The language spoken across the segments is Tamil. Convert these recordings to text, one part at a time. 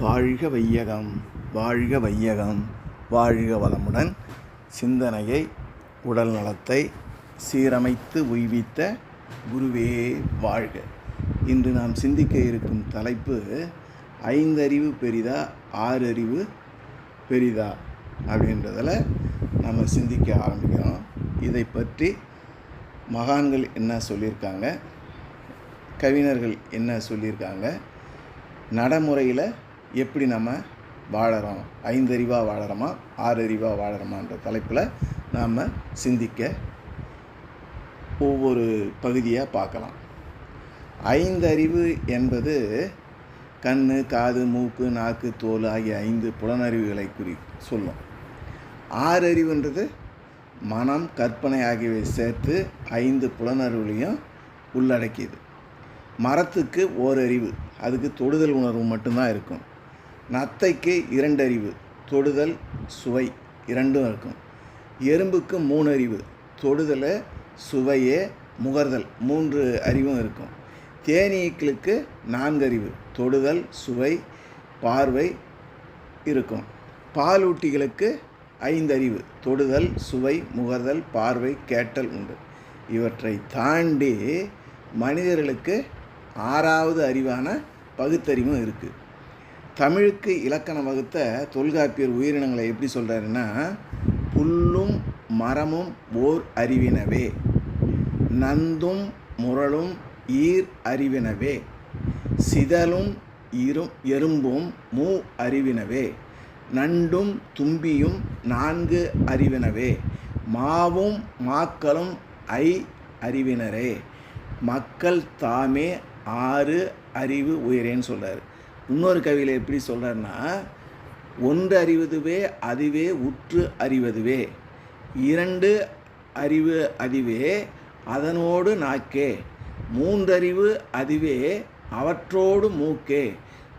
வாழ்க வையகம் வாழ்க வையகம். வாழ்க வளமுடன் சிந்தனையை உடல் நலத்தை சீரமைத்து உய்வித்த குருவே வாழ்க. இன்று நாம் சிந்திக்க இருக்கும் தலைப்பு ஐந்தறிவு பெரிதா ஆறறிவு பெரிதா அப்படின்றதில் நம்ம சிந்திக்க ஆரம்பிக்கிறோம். இதை பற்றி மகான்கள் என்ன சொல்லியிருக்காங்க? கவிஞர்கள் என்ன சொல்லியிருக்காங்க? நடைமுறையில் எப்படி நம்ம வாழறோம்? ஐந்தறிவாக வாழறோமா? ஆறறிவாக வாழறோமான்ற தலைப்பில் நாம் சிந்திக்க ஒவ்வொரு பகுதியாக பார்க்கலாம். ஐந்தறிவு என்பது கண் காது மூக்கு நாக்கு தோல் ஆகிய ஐந்து புலனறிவுகளை குறி சொல்லும். ஆறறிவுன்றது மனம் கற்பனை ஆகியவை சேர்த்து ஐந்து புலனறிவுகளையும் உள்ளடக்கியது. மரத்துக்கு ஓரறிவு அதுக்கு தொடுதல் உணர்வு மட்டும்தான் இருக்கும். நத்தைக்கு இரண்டறிவு தொடுதல் சுவை இரண்டும் இருக்கும். எறும்புக்கு மூணு அறிவு தொடுதலை சுவையே முகர்தல் மூன்று அறிவும் இருக்கும். தேனீக்களுக்கு நான்கு அறிவு தொடுதல் சுவை பார்வை இருக்கும். பாலூட்டிகளுக்கு ஐந்தறிவு தொடுதல் சுவை முகர்தல் பார்வை கேட்டல் உண்டு. இவற்றை தாண்டி மனிதர்களுக்கு ஆறாவது அறிவான பகுத்தறிவும் இருக்குது தமிழுக்கு இலக்கணம் வகுத்த தொல்காப்பியர் உயிரினங்களை எப்படி சொல்கிறாருன்னா புல்லும் மரமும் ஓர் அறிவினவே நந்தும் முரளும் ஈர் அறிவினவே சிதலும் இரும் எறும்பும் மூ அறிவினவே நண்டும் தும்பியும் நான்கு அறிவினவே மாவும் மாக்களும் ஐ அறிவினரே மக்கள் தாமே ஆறு அறிவு உயரேன்னு சொல்கிறார் இன்னொரு கவியில் எப்படி சொல்கிறாருன்னா ஒன்று அறிவதுவே அதுவே உற்று அறிவதுவே. இரண்டு அறிவு அதுவே அதனோடு நாக்கே. மூன்றறிவு அதுவே அவற்றோடு மூக்கே.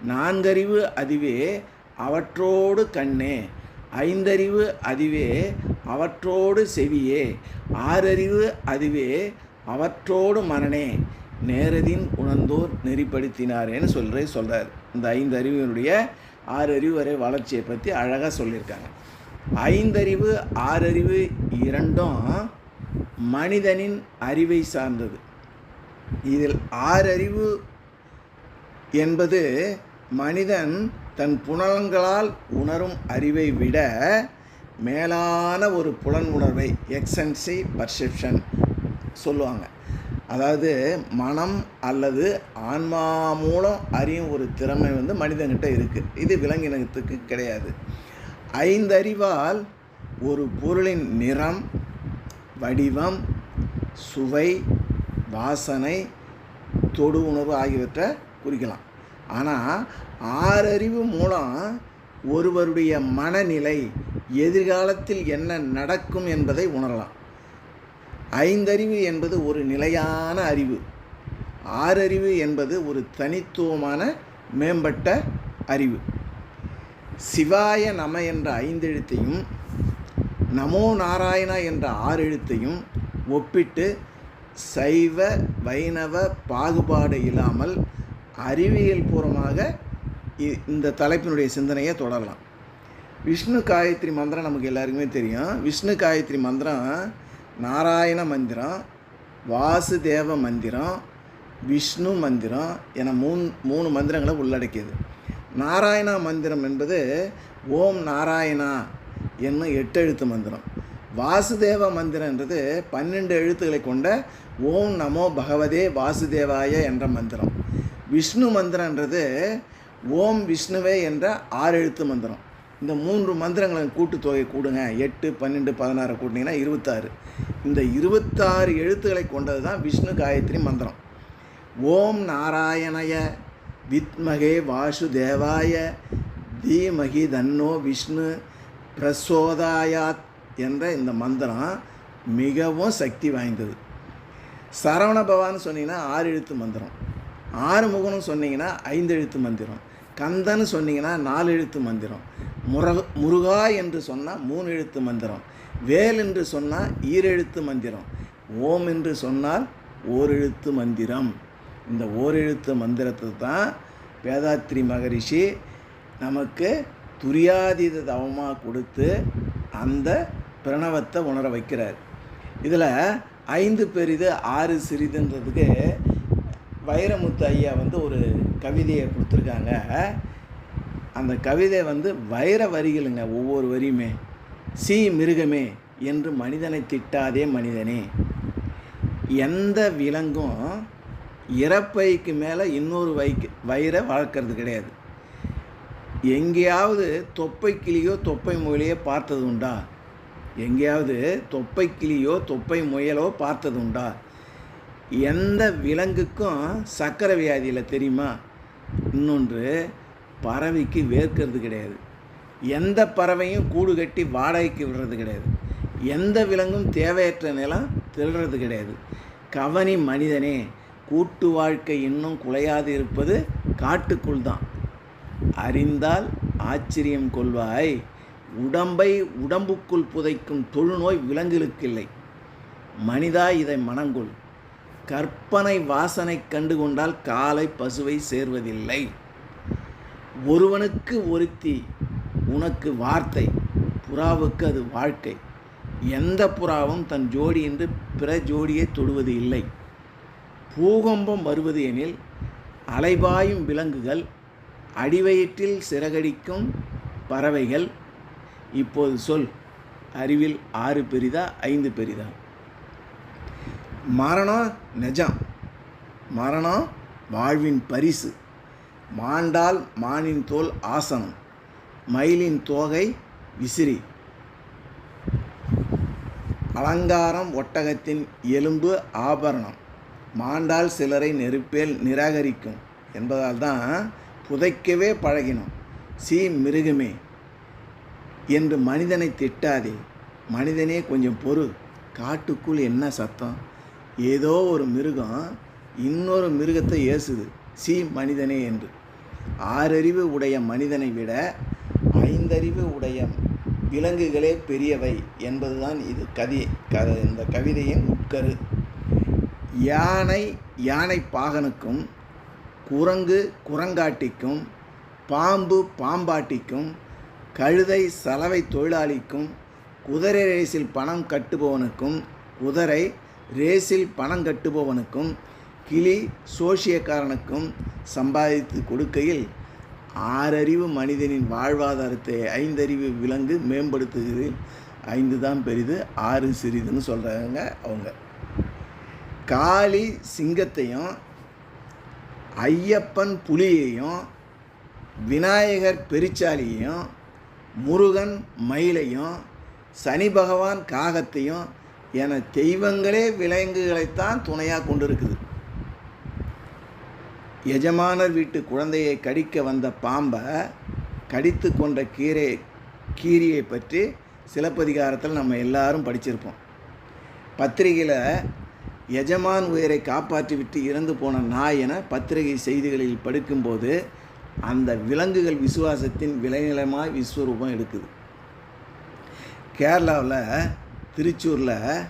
நான்கறிவு அதுவே அவற்றோடு கண்ணே. ஐந்தறிவு அதுவே அவற்றோடு செவியே. ஆறறிவு அதுவே அவற்றோடு மனனே நேரதின் உணர்ந்தோர் நெறிப்படுத்தினாரேன்னு சொல்கிறே சொல்கிறார் இந்த ஐந்து அறிவினுடைய ஆறு அறிவு வரை வளர்ச்சியை பற்றி அழகாக சொல்லியிருக்காங்க. ஐந்தறிவு ஆறறிவு இரண்டும் மனிதனின் அறிவை சார்ந்தது. இதில் ஆறறிவு என்பது மனிதன் தன் புலன்களால் உணரும் அறிவை விட மேலான ஒரு புலன் உணர்வை எக்ஸன்சி பர்செப்ஷன் சொல்லுவாங்க. அதாவது மனம் அல்லது ஆன்மா மூலம் அறியும் ஒரு திறமை வந்து மனிதன்கிட்ட இருக்குது இது விலங்கினத்துக்கு கிடையாது. ஐந்தறிவால் ஒரு பொருளின் நிறம் வடிவம் சுவை வாசனை தொடு உணர்வு ஆகியவற்றை குறிக்கலாம். ஆனால் ஆறறிவு மூலம் ஒருவருடைய மனநிலை எதிர்காலத்தில் என்ன நடக்கும் என்பதை உணரலாம். ஐந்தறிவு என்பது ஒரு நிலையான அறிவு. ஆறறிவு என்பது ஒரு தனித்துவமான மேம்பட்ட அறிவு. சிவாய நம என்ற ஐந்தெழுத்தையும் நமோ நாராயணா என்ற ஆறு எழுத்தையும் ஒப்பிட்டு சைவ வைணவ பாகுபாடு இல்லாமல் அறிவியல் பூர்வமாக இந்த தலைப்பினுடைய சிந்தனையை தொடரலாம். விஷ்ணு காயத்ரி மந்திரம் நமக்கு எல்லாருக்குமே தெரியும். விஷ்ணு காயத்ரி மந்திரம் நாராயண மந்திரம் வாசுதேவ மந்திரம் விஷ்ணு மந்திரம் என மூணு மூணு மந்திரங்களை உள்ளடக்கியது. நாராயணா மந்திரம் என்பது ஓம் நாராயணா என்னும் எட்டு எழுத்து மந்திரம். வாசுதேவ மந்திரன்றது பன்னெண்டு எழுத்துக்களை கொண்ட ஓம் நமோ பகவதே வாசுதேவாய என்ற மந்திரம். விஷ்ணு மந்திரன்றது ஓம் விஷ்ணுவே என்ற ஆறு எழுத்து மந்திரம். இந்த மூன்று மந்திரங்களின் கூட்டுத்தொகை கூடுங்க. எட்டு பன்னெண்டு பதினாறு கூட்டினீங்கன்னா இருபத்தாறு. இந்த இருபத்தாறு எழுத்துக்களை கொண்டது தான் விஷ்ணு காயத்ரி மந்திரம். ஓம் நாராயணய வித்மகே வாசுதேவாய தீமகி தன்னோ விஷ்ணு பிரசோதாயாத் என்ற இந்த மந்திரம் மிகவும் சக்தி வாய்ந்தது. சரவண பவான்னு சொன்னீங்கன்னா ஆறு எழுத்து மந்திரம். ஆறுமுகம்னு சொன்னீங்கன்னா ஐந்து எழுத்து மந்திரம். கந்தன்னு சொன்னீங்கன்னா நாலு எழுத்து மந்திரம். முருக முருகா என்று சொன்னால் மூணு எழுத்து மந்திரம். வேல் என்று சொன்னால் ஈரெழுத்து மந்திரம். ஓம் என்று சொன்னால் ஓரெழுத்து மந்திரம். இந்த ஓரெழுத்து மந்திரத்தை தான் வேதாத்ரி மகரிஷி நமக்கு துரியாதீத தவமாக கொடுத்து அந்த பிரணவத்தை உணர வைக்கிறார். இதில் ஐந்து பெரிது ஆறு சிறிதுன்றதுக்கு வைரமுத்து ஐயா வந்து ஒரு கவிதையை கொடுத்துருக்காங்க. அந்த கவிதை வந்து வைர வரிகளுங்க ஒவ்வொரு வரியுமே. சி மிருகமே என்று மனிதனை திட்டாதே மனிதனே. எந்த விலங்கும் இறப்பைக்கு மேலே இன்னொரு வைக்கு வயிறை வளர்க்கறது கிடையாது. எங்கேயாவது தொப்பை கிளியோ தொப்பை முயலையோ பார்த்தது உண்டா? எங்கேயாவது தொப்பை கிளியோ தொப்பை முயலோ பார்த்தது உண்டா? எந்த விலங்குக்கும் சக்கரை வியாதியில் தெரியுமா? இன்னொன்று பறவைக்கு வேர்க்கிறது கிடையாது. எந்த பறவையும் கூடு கட்டி வாடகைக்கு விடுறது கிடையாது. எந்த விலங்கும் தேவையற்ற நிலம் திருடுறது கிடையாது. கவனி மனிதனே கூட்டு வாழ்க்கை இன்னும் குலையாது இருப்பது காட்டுக்குள் தான். அறிந்தால் ஆச்சரியம் கொள்வாய். உடம்பை உடம்புக்குள் புதைக்கும் தொழுநோய் விலங்குகளுக்கு இல்லை மனிதா இதை மனங்குள். கற்பனை வாசனை கண்டு கொண்டால் காலை பசுவை சேர்வதில்லை. ஒருவனுக்கு ஒருத்தி உனக்கு வார்த்தை புறாவுக்கு அது வாழ்க்கை. எந்த புறாவும் தன் ஜோடி என்று பிற ஜோடியை தொடுவது இல்லை. பூகம்பம் வருவது எனில் அலைபாயும் விலங்குகள் அடிவயிற்றில் சிறகடிக்கும் பறவைகள். இப்போது சொல் அறிவில் ஆறு பெரிதா ஐந்து பெரிதா? மரணம் நிஜம் மரணம் வாழ்வின் பரிசு. மாண்டால் மானின் தோல் ஆசனம் மயிலின் தோகை விசிறி. அலங்காரம் ஒட்டகத்தின் எலும்பு ஆபரணம் மாண்டால் சிலரை நெருப்பேல் நிராகரிக்கும் என்பதால் தான் புதைக்கவே பழகினோம். சீ மிருகமே என்று மனிதனை திட்டாதே மனிதனே கொஞ்சம் பொறு காட்டுக்குள் என்ன சத்தம்? ஏதோ ஒரு மிருகம் இன்னொரு மிருகத்தை ஏசுது சி மனிதனே என்று. ஆறறிவு உடைய மனிதனை விட ஐந்தறிவு உடைய விலங்குகளே பெரியவை என்பதுதான் இது கதி க இந்த கவிதையின் உட்கரு. யானை யானை பாகனுக்கும் குரங்கு குரங்காட்டிக்கும் பாம்பு பாம்பாட்டிக்கும் கழுதை சலவை தொழிலாளிக்கும் குதிரை ரேஸில் பணம் கட்டுபவனுக்கும் குதிரை ரேஸில் பணம் கட்டுபவனுக்கும் கிளி சோஷியக்காரனுக்கும் சம்பாதித்து கொடுக்கையில் ஆறறிவு மனிதனின் வாழ்வாதாரத்தை ஐந்தறிவு விலங்கு மேம்படுத்துகிறது. ஐந்து தான் பெரிது ஆறு சிறிதுன்னு சொல்கிறாங்க அவங்க. காளி சிங்கத்தையும் ஐயப்பன் புலியையும் விநாயகர் பெருச்சாலியையும் முருகன் மயிலையும் சனி பகவான் காகத்தையும் என தெய்வங்களே விலங்குகளைத்தான் துணையாக கொண்டிருக்குது. எஜமானர் வீட்டு குழந்தையை கடிக்க வந்த பாம்பை கடித்து கொண்ட கீரை கீரியை பற்றி சிலப்பதிகாரத்தில் நம்ம எல்லாரும் படிச்சிருப்போம். பத்திரிகையில் எஜமான் உயிரை காப்பாற்றிவிட்டு இறந்து போன நாய் என பத்திரிகை செய்திகளில் படிக்கும்போது அந்த விலங்குகள் விசுவாசத்தின் விளைநிலமாய் விஸ்வரூபம் எடுக்குது. கேரளாவில் திருச்சூரில்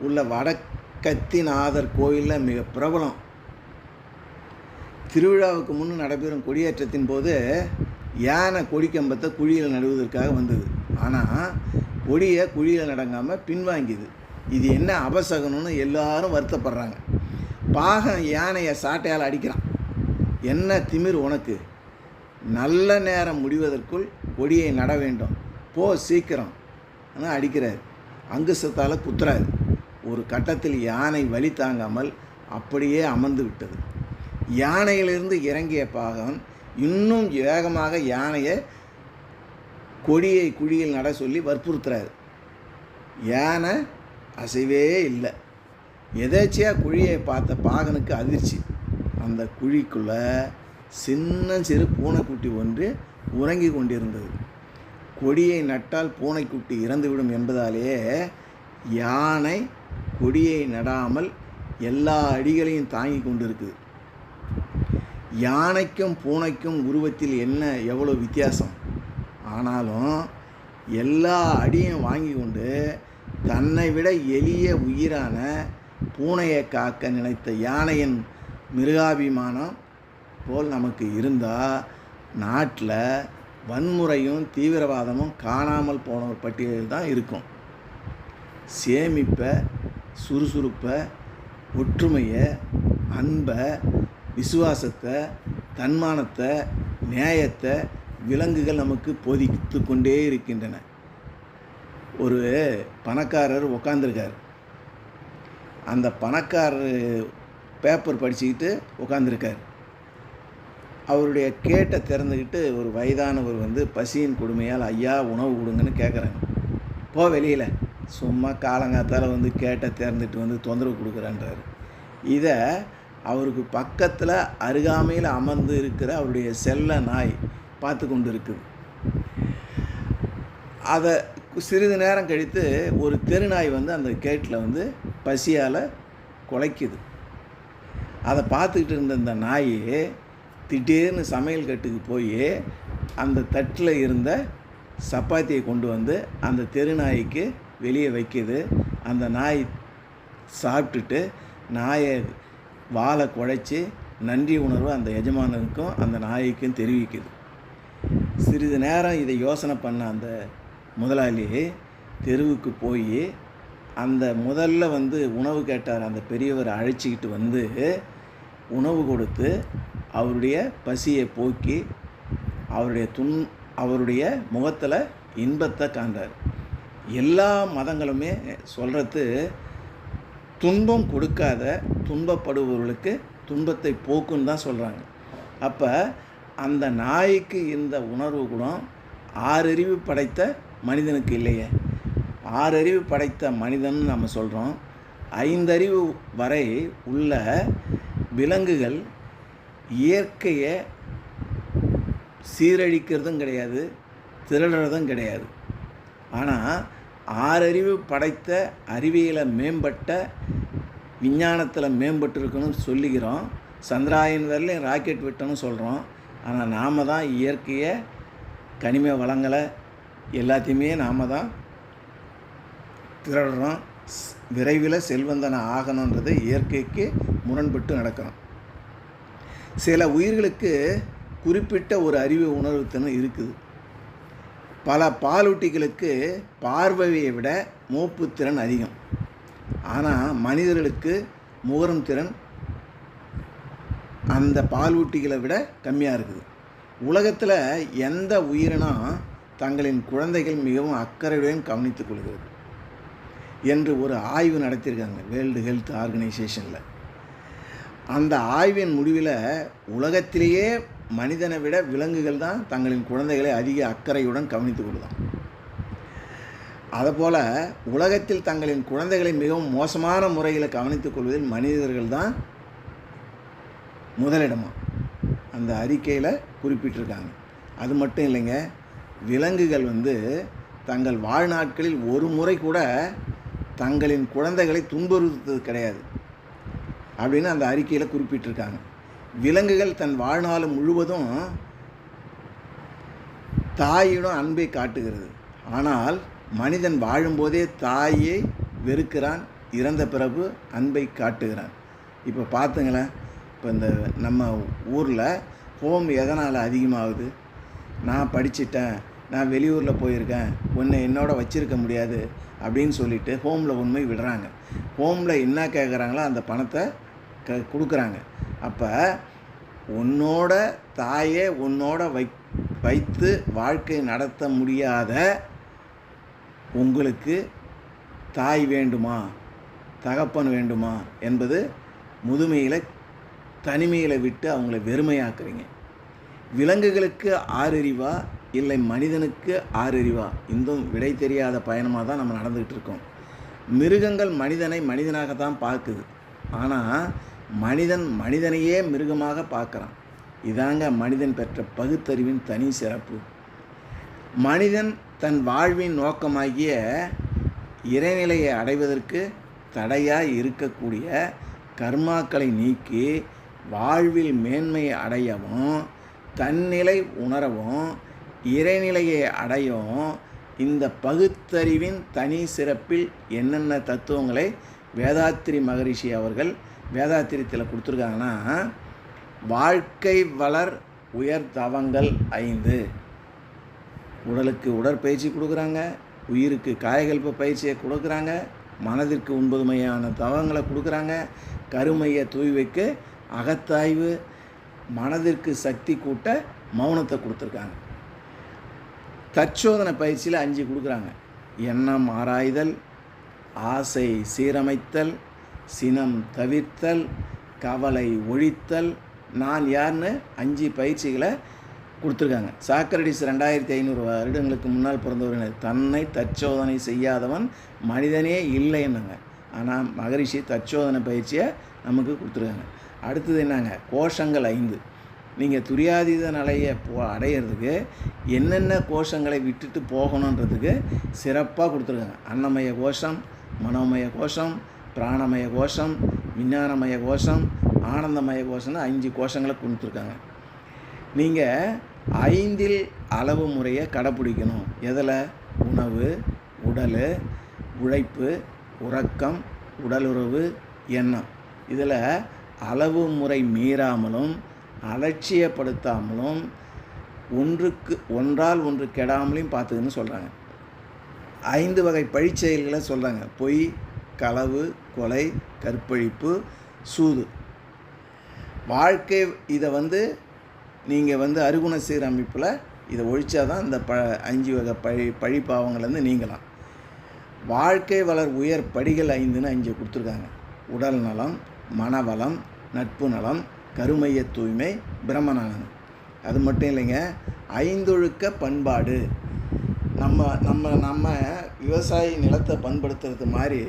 உள்ள வடக்கத்திநாதர் கோயிலில் மிக பிரபலம். திருவிழாவுக்கு முன் நடைபெறும் கொடியேற்றத்தின் போது யானை கொடிக்கம்பத்தை குழியில் நடுவதற்காக வந்தது. ஆனால் கொடியை குழியில் நடங்காமல் பின்வாங்கியது. இது என்ன அபசகனம்னு எல்லாரும் வருத்தப்படுறாங்க. பாகம் யானையை சாட்டையால் அடிக்கிறான். என்ன திமிர் உனக்கு? நல்ல நேரம் முடிவதற்குள் கொடியை நட வேண்டும். போ சீக்கிரம். ஆனால் அடிக்கிறார். அங்குசத்தால் குத்துறாரு. ஒரு கட்டத்தில் யானை வழி தாங்காமல் அப்படியே அமர்ந்து விட்டது. யானையிலிருந்து இறங்கிய பாகவன் இன்னும் வேகமாக யானையை கொடியை குழியில் நட சொல்லி வற்புறுத்துறாரு. யானை அசைவே இல்லை. எதேச்சியாக குழியை பார்த்த பாகனுக்கு அதிர்ச்சி. அந்த குழிக்குள்ளே சின்ன சிறு பூனைக்குட்டி ஒன்று உறங்கி கொண்டிருந்தது. கொடியை நட்டால் பூனைக்குட்டி இறந்துவிடும் என்பதாலேயே யானை கொடியை நடாமல் எல்லா அடிகளையும் தாங்கி கொண்டிருக்குது. யானைக்கும் பூனைக்கும் உருவத்தில் என்ன எவ்வளோ வித்தியாசம்? ஆனாலும் எல்லா அடியும் வாங்கி கொண்டு தன்னை விட எளிய உயிரான பூனையை காக்க நினைத்த யானையின் மிருகாபிமானம் போல் நமக்கு இருந்தால் நாட்டில் வன்முறையும் தீவிரவாதமும் காணாமல் போனவர் பட்டியலில் தான் இருக்கும். சேமிப்பை சுறுசுறுப்பை ஒற்றுமையை அன்பை விசுவாசத்தை தன்மானத்தை நியாயத்தை விலங்குகள் நமக்கு போதித்து கொண்டே இருக்கின்றன. ஒரு பணக்காரர் உக்காந்துருக்கார். அந்த பணக்காரர் பேப்பர் படிச்சுக்கிட்டு உக்காந்துருக்கார். அவருடைய கேட்டை திறந்துக்கிட்டு ஒரு வயதானவர் வந்து பசியின் கொடுமையால் ஐயா உணவு கொடுங்கன்னு கேட்குறாங்க போ வெளியில். சும்மா காலங்காத்தால் வந்து கேட்டை திறந்துட்டு வந்து தொந்தரவு கொடுக்குறான்றார். இதை அவருக்கு பக்கத்தில் அருகாமையில் அமர்ந்து இருக்கிற அவருடைய செல்ல நாய் பார்த்து கொண்டு இருக்குது அதை சிறிது நேரம் கழித்து ஒரு தெருநாய் வந்து அந்த கேட்டில் வந்து பசியால் குலைக்குது. அதை பார்த்துக்கிட்டு இருந்த அந்த நாய் திடீர்னு சமையல் கட்டுக்கு போய் அந்த தட்டில் இருந்த சப்பாத்தியை கொண்டு வந்து அந்த தெருநாய்க்கு வெளியே வைக்கிது. அந்த நாய் சாப்பிட்டுட்டு நாயை வாழை குழைச்சி நன்றி உணர்வு அந்த எஜமானருக்கும் அந்த நாய்க்கும் தெரிவிக்குது. சிறிது நேரம் இதை யோசனை பண்ண அந்த முதலாளி தெருவுக்கு போய் அந்த முதல்ல வந்து உணவு கேட்டார். அந்த பெரியவரை அழைச்சிக்கிட்டு வந்து உணவு கொடுத்து அவருடைய பசியை போக்கி அவருடைய துன் அவருடைய முகத்தில் இன்பத்தை காண்றார். எல்லா மதங்களுமே சொல்கிறது துன்பம் கொடுக்காத துன்பப்படுபவர்களுக்கு துன்பத்தை போக்குன்னு தான் சொல்கிறாங்க அப்போ அந்த நாய்க்கு இந்த உணர்வு குணம் ஆறறிவு படைத்த மனிதனுக்கு இல்லையே. ஆறறிவு படைத்த மனிதன் நம்ம சொல்கிறோம் ஐந்தறிவு வரை உள்ள விலங்குகள் இயற்கையை சீரழிக்கிறதும் கிடையாது திரளுறதும் கிடையாது. ஆனால் ஆறறிவு படைத்த அறிவியலை மேம்பட்ட விஞ்ஞானத்தில் மேம்பட்டு இருக்கணும்னு சொல்லிக்கிறோம் சந்திராயன் வரலையும் ராக்கெட் விட்டோன்னு சொல்கிறோம் ஆனால் நாம் தான் இயற்கையை கனிம வளங்களை எல்லாத்தையுமே நாம் தான் திரடுறோம். விரைவில் செல்வந்தனை ஆகணுன்றது இயற்கைக்கு முரண்பட்டு நடக்கிறோம் சில உயிர்களுக்கு குறிப்பிட்ட ஒரு அறிவு உணர்வுத்திறன் இருக்குது. பல பாலூட்டிகளுக்கு பார்வையை விட மூப்பு திறன் அதிகம். ஆனால் மனிதர்களுக்கு முகரும் திறன் அந்த பாலூட்டிகளை விட கம்மியாக இருக்குது. உலகத்தில் எந்த உயிரினம் தங்களின் குழந்தைகள் மிகவும் அக்கறையுடன் கவனித்துக் கொள்கிறது என்று ஒரு ஆய்வு நடத்தியிருக்காங்க வேர்ல்டு ஹெல்த் ஆர்கனைசேஷனில். அந்த ஆய்வின் முடிவில் உலகத்திலேயே மனிதனை விட விலங்குகள் தான் தங்களின் குழந்தைகளை அதிக அக்கறையுடன் கவனித்துக் கொள்ளுதான் அதுபோல் உலகத்தில் தங்களின் குழந்தைகளை மிகவும் மோசமான முறையில் கவனித்துக் கொள்வதில் மனிதர்கள் தான் முதலிடமா? அந்த அறிக்கையில் குறிப்பிட்டிருக்காங்க. அது மட்டும் இல்லைங்க விலங்குகள் வந்து தங்கள் வாழ்நாட்களில் ஒரு முறை கூட தங்களின் குழந்தைகளை துன்புறுத்துவது கிடையாது. அப்படின்னு அந்த அறிக்கையில் குறிப்பிட்டிருக்காங்க. விலங்குகள் தன் வாழ்நாள் முழுவதும் தாயிடம் அன்பை காட்டுகிறது. ஆனால் மனிதன் வாழும்போதே தாயை வெறுக்கிறான் இறந்த பிறகு அன்பை காட்டுகிறான். இப்போ பார்த்துங்களேன் இப்போ இந்த நம்ம ஊரில் ஹோம் எதனால் அதிகமாகுது? நான் படிச்சிட்டேன் நான் வெளியூரில் போயிருக்கேன் உன்னை என்னோட வச்சிருக்க முடியாது அப்படின்னு சொல்லிட்டு ஹோமில் உண்மை விடுறாங்க. ஹோமில் என்ன கேட்குறாங்களோ அந்த பணத்தை கொடுக்குறாங்க. அப்போ உன்னோட தாயே உன்னோட வை வைத்து வாழ்க்கை நடத்த முடியாத உங்களுக்கு தாய் வேண்டுமா? தகப்பன் வேண்டுமா? என்பது முதுமையில் தனிமையில் விட்டு அவங்கள வெறுமையாக்குறீங்க. விலங்குகளுக்கு ஆறறிவா இல்லை மனிதனுக்கு ஆறறிவா? இன்னும் விடை தெரியாத பயணமாக தான் நம்ம நடந்துக்கிட்டு இருக்கோம். மிருகங்கள் மனிதனை மனிதனாக தான் பார்க்குது. ஆனால் மனிதன் மனிதனையே மிருகமாக பார்க்குறான். இதாங்க மனிதன் பெற்ற பகுத்தறிவின் தனி சிறப்பு. மனிதன் தன் வாழ்வின் நோக்கமாகிய இறைநிலையை அடைவதற்கு தடையாக இருக்கக்கூடிய கர்மாக்களை நீக்கி வாழ்வில் மேன்மையை அடையவும் தன்னிலை உணரவும் இறைநிலையை அடையவும் இந்த பகுத்தறிவின் தனி சிறப்பில் என்னென்ன தத்துவங்களை வேதாத்திரி மகரிஷி அவர்கள் வேதாத்திரியத்தில் கொடுத்துருக்காங்கன்னா வாழ்க்கை வளர் உயர் தவங்கள் ஐந்து. உடலுக்கு உடற்பயிற்சி கொடுக்குறாங்க உயிருக்கு காயகல்ப பயிற்சியை கொடுக்குறாங்க மனதிற்கு உண்பதுமையான தவங்களை கொடுக்குறாங்க கருமையை தூய்வைக்கு அகத்தாய்வு மனதிற்கு சக்தி கூட்ட மௌனத்தை கொடுத்துருக்காங்க. தற்சோதனை பயிற்சியில் அஞ்சு கொடுக்குறாங்க. எண்ணம் ஆராய்தல் ஆசை சீரமைத்தல் சினம் தவிர்த்தல் கவலை ஒழித்தல் நான் யார்னு அஞ்சு பயிற்சிகளை கொடுத்துருக்காங்க. சாக்ரடிஸ் ரெண்டாயிரத்தி ஐநூறு வருடங்களுக்கு முன்னால் பிறந்தவர் தன்னை தற்சோதனை செய்யாதவன் மனிதனே இல்லைன்னாங்க. ஆனால் மகரிஷி தற்சோதனை பயிற்சியை நமக்கு கொடுத்துருக்காங்க. அடுத்தது என்னங்க? கோஷங்கள் ஐந்து. நீங்கள் துரியாதீத நிலையை போ அடையிறதுக்கு என்னென்ன கோஷங்களை விட்டுட்டு போகணுன்றதுக்கு சிறப்பாக கொடுத்துருக்காங்க. அன்னமய கோஷம் மனோமய கோஷம் பிராணமய கோஷம் விஞ்ஞானமய கோஷம் ஆனந்தமய கோஷம்னு அஞ்சு கோஷங்களை கொடுத்துருக்காங்க. நீங்கள் ஐந்தில் அளவு முறையை கடைப்பிடிக்கணும். எதில்? உணவு உடல் உழைப்பு உறக்கம் உடலுறவு எண்ணம். இதில் அளவு முறை மீறாமலும் அலட்சியப்படுத்தாமலும் ஒன்றுக்கு ஒன்றால் ஒன்று கெடாமலையும் பார்த்துக்கன்னு சொல்கிறாங்க ஐந்து வகை பழிச்செயல்களை சொல்கிறாங்க பொய் களவு கொலை கற்பழிப்பு சூது. வாழ்க்கை இதை வந்து நீங்கள் வந்து அருகுண சீரமைப்பில் இதை ஒழிச்சா தான் இந்த ப அஞ்சு வகை பழி பழிப்பாவங்கள்லேருந்து நீங்கலாம். வாழ்க்கை வளர் உயர் படிகள் ஐந்துன்னு அஞ்சு கொடுத்துருக்காங்க. உடல் நலம் மனவளம் நட்பு நலம் கருமைய தூய்மை பிரம்மநலன் அது மட்டும் இல்லைங்க ஐந்தொழுக்க பண்பாடு. நம்ம நம்ம நம்ம விவசாய நிலத்தை பண்படுத்துறது மாதிரி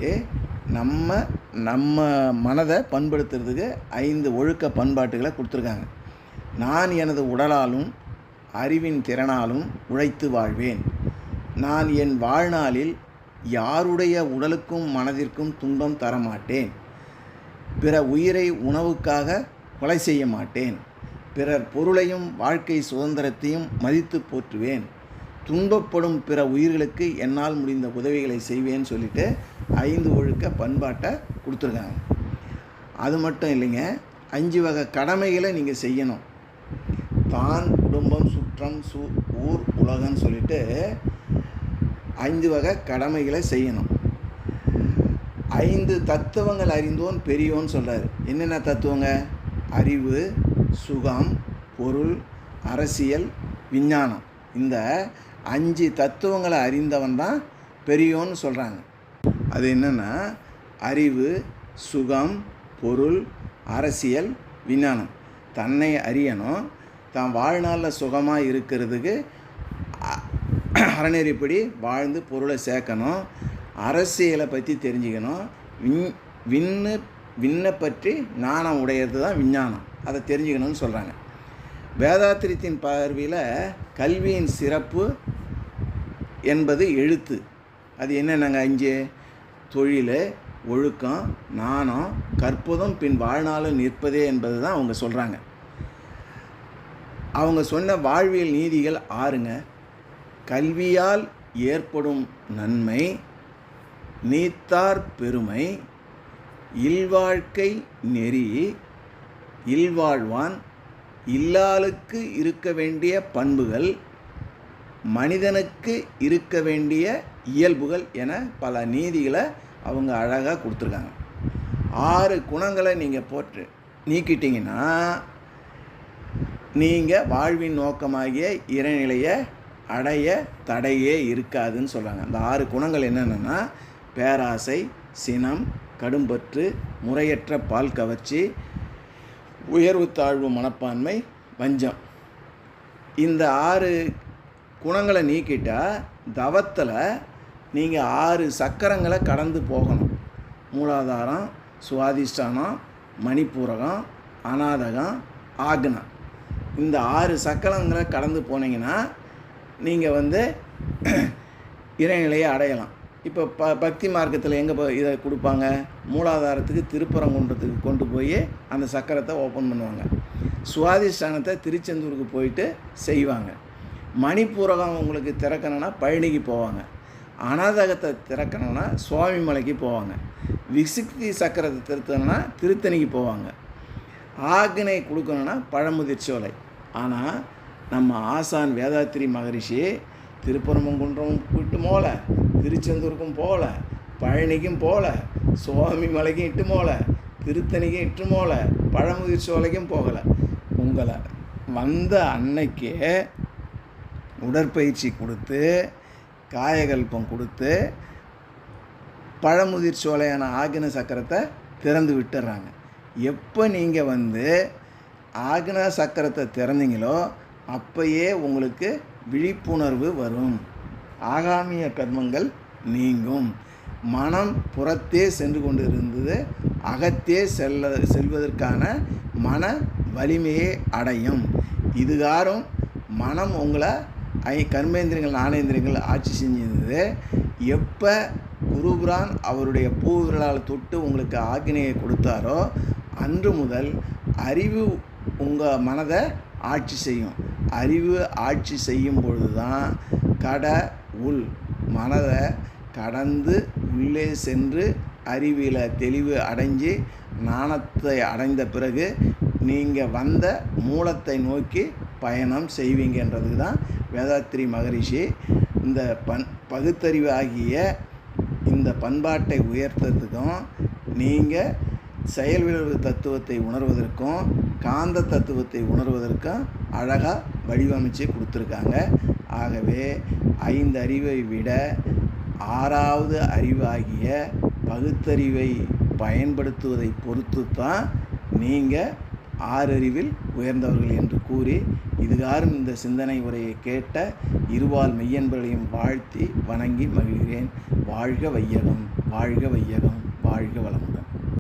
நம்ம நம்ம மனதை பண்படுத்துறதுக்கு ஐந்து ஒழுக்க பண்பாட்டுகளை கொடுத்துருக்காங்க. நான் எனது உடலாலும் அறிவின் திறனாலும் உழைத்து வாழ்வேன். நான் என் வாழ்நாளில் யாருடைய உடலுக்கும் மனதிற்கும் துன்பம் தரமாட்டேன். பிற உயிரை உணவுக்காக கொலை செய்ய மாட்டேன். பிறர் பொருளையும் வாழ்க்கை சுதந்திரத்தையும் மதித்து போற்றுவேன். துன்பப்படும் பிற உயிர்களுக்கு என்னால் முடிந்த உதவிகளை செய்வேன்னு சொல்லிட்டு ஐந்து ஒழுக்க பண்பாட்டை கொடுத்துருக்காங்க. அது மட்டும் இல்லைங்க அஞ்சு வகை கடமைகளை நீங்கள் செய்யணும். தான் குடும்பம் சுற்றம் சு ஊர் உலகம்னு சொல்லிட்டு ஐந்து வகை கடமைகளை செய்யணும். ஐந்து தத்துவங்கள் அறிந்தோன் பெரியோன்னு சொல்கிறார் என்னென்ன தத்துவங்க? அறிவு சுகம் பொருள் அரசியல் விஞ்ஞானம். இந்த அஞ்சு தத்துவங்களை அறிந்தவன் தான் பெரியோன்னு சொல்கிறாங்க அது என்னென்னா அறிவு சுகம் பொருள் அரசியல் விஞ்ஞானம். தன்னை அறியணும். தான் வாழ்நாளில் சுகமாக இருக்கிறதுக்கு அ- அறநெறிப்படி வாழ்ந்து பொருளை சேர்க்கணும். அரசியலை பற்றி தெரிஞ்சுக்கணும். விண் விண்ணு விண்ணை பற்றி ஞானம் உடையது தான் விஞ்ஞானம். அதை தெரிஞ்சுக்கணும்னு சொல்கிறாங்க வேதாத்திரியத்தின் பார்வையில் கல்வியின் சிறப்பு என்பது எழுத்து. அது என்னென்னங்க? அஞ்சு தொழில் ஒழுக்கம் நாணம் கற்பதும் பின் வாழ்நாளும் நிற்பதே என்பது தான் அவங்க சொல்கிறாங்க அவங்க சொன்ன வாழ்வியல் நீதிகள் ஆறுங்க. கல்வியால் ஏற்படும் நன்மை நீத்தார் பெருமை இல்வாழ்க்கை நெறி இல்வாழ்வான் இல்லாளுக்கு இருக்க வேண்டிய பண்புகள் மனிதனுக்கு இருக்க வேண்டிய இயல்புகள் என பல நீதிகளை அவங்க அழகாக கொடுத்துருக்காங்க. ஆறு குணங்களை நீங்கள் போட்டு நீக்கிட்டீங்கன்னா நீங்கள் வாழ்வின் நோக்கமாகிய இறைநிலையை அடைய தடையே இருக்காதுன்னு சொல்கிறாங்க அந்த ஆறு குணங்கள் என்னென்னா பேராசை சினம் கடும்பற்று முறையற்ற பால் கவர்ச்சி உயர்வு தாழ்வு மனப்பான்மை வஞ்சம். இந்த ஆறு குணங்களை நீக்கிட்டால் தவத்தில் நீங்கள் ஆறு சக்கரங்களை கடந்து போகணும். மூலாதாரம் சுவாதிஷ்டானம் மணிப்பூரகம் அநாதகம் ஆக்னா. இந்த ஆறு சக்கரங்களை கடந்து போனீங்கன்னா நீங்கள் வந்து இறைநிலையை அடையலாம். இப்போ ப பக்தி மார்க்கத்தில் எங்கே போ இதை கொடுப்பாங்க? மூலாதாரத்துக்கு திருப்பரங்குன்றத்துக்கு கொண்டு போய் அந்த சக்கரத்தை ஓப்பன் பண்ணுவாங்க. சுவாதிஷ்டானத்தை திருச்செந்தூருக்கு போயிட்டு செய்வாங்க. மணிப்பூரகம் உங்களுக்கு திறக்கணும்னா பழனிக்கு போவாங்க. அனாதகத்தை திறக்கணும்னா சுவாமி மலைக்கு போவாங்க. விசுக்தி சக்கரத்தை திருத்தணும்னா திருத்தணிக்கு போவாங்க. ஆக்னை கொடுக்கணும்னா பழமுதிர் சோலை. ஆனால் நம்ம ஆசான் வேதாத்திரி மகரிஷி திருப்பரங்குன்றம் கூப்பிட்டு மோலை திருச்செந்தூருக்கும் போகல பழனிக்கும் போகல சுவாமி மலைக்கும் இட்டு போகல திருத்தணிக்கும் இட்டு போகல பழமுதிர் சோலைக்கும் போகலை. உங்களை வந்த அன்னைக்கே உடற்பயிற்சி கொடுத்து காயகல்பம் கொடுத்து பழமுதிர் சோலையான ஆகின சக்கரத்தை திறந்து விட்டுறாங்க. எப்போ நீங்கள் வந்து ஆகின சக்கரத்தை திறந்தீங்களோ அப்பயே உங்களுக்கு விழிப்புணர்வு வரும். ஆகாமிய கர்மங்கள் நீங்கும். மனம் புறத்தே சென்று கொண்டிருந்தது. அகத்தே செல்ல செல்வதற்கான மன வலிமையை அடையும். இதுகாரும் மனம் உங்களை ஐ கர்மேந்திரங்கள் ஞானேந்திரங்கள் ஆட்சி செஞ்சிருந்தது. எப்போ குருபுரான் அவருடைய பூவிரலால் தொட்டு உங்களுக்கு ஆக்கினையை கொடுத்தாரோ அன்று முதல் அறிவு உங்கள் மனதை ஆட்சி செய்யும். அறிவு ஆட்சி செய்யும் பொழுது தான் கடை உள் மனதை கடந்து உள்ளே சென்று அறிவியல தெளிவு அடைஞ்சு நாணத்தை அடைந்த பிறகு நீங்கள் வந்த மூலத்தை நோக்கி பயணம் செய்வீங்கன்றதுக்கு தான் வேதாத்திரி மகரிஷி. இந்த பன் பகுத்தறிவு ஆகிய இந்த பண்பாட்டை உயர்த்துறதுக்கும் நீங்கள் செயல் விளைவு தத்துவத்தை உணர்வதற்கும் காந்த தத்துவத்தை உணர்வதற்கும் அழகாக வடிவமைச்சு கொடுத்துருக்காங்க. ஆகவே ஐந்து அறிவை விட ஆறாவது அறிவாகிய பகுத்தறிவை பயன்படுத்துவதை பொறுத்து தான் நீங்கள் ஆறறிவில் உயர்ந்தவர்கள் என்று கூறி இதுகாரும் இந்த சிந்தனை உரையை கேட்ட இருவால் மெய்யன்பர்களையும் வாழ்த்தி வணங்கி மகிழ்கிறேன். வாழ்க வையகம் வாழ்க வையகம் வாழ்க வளமுடன்.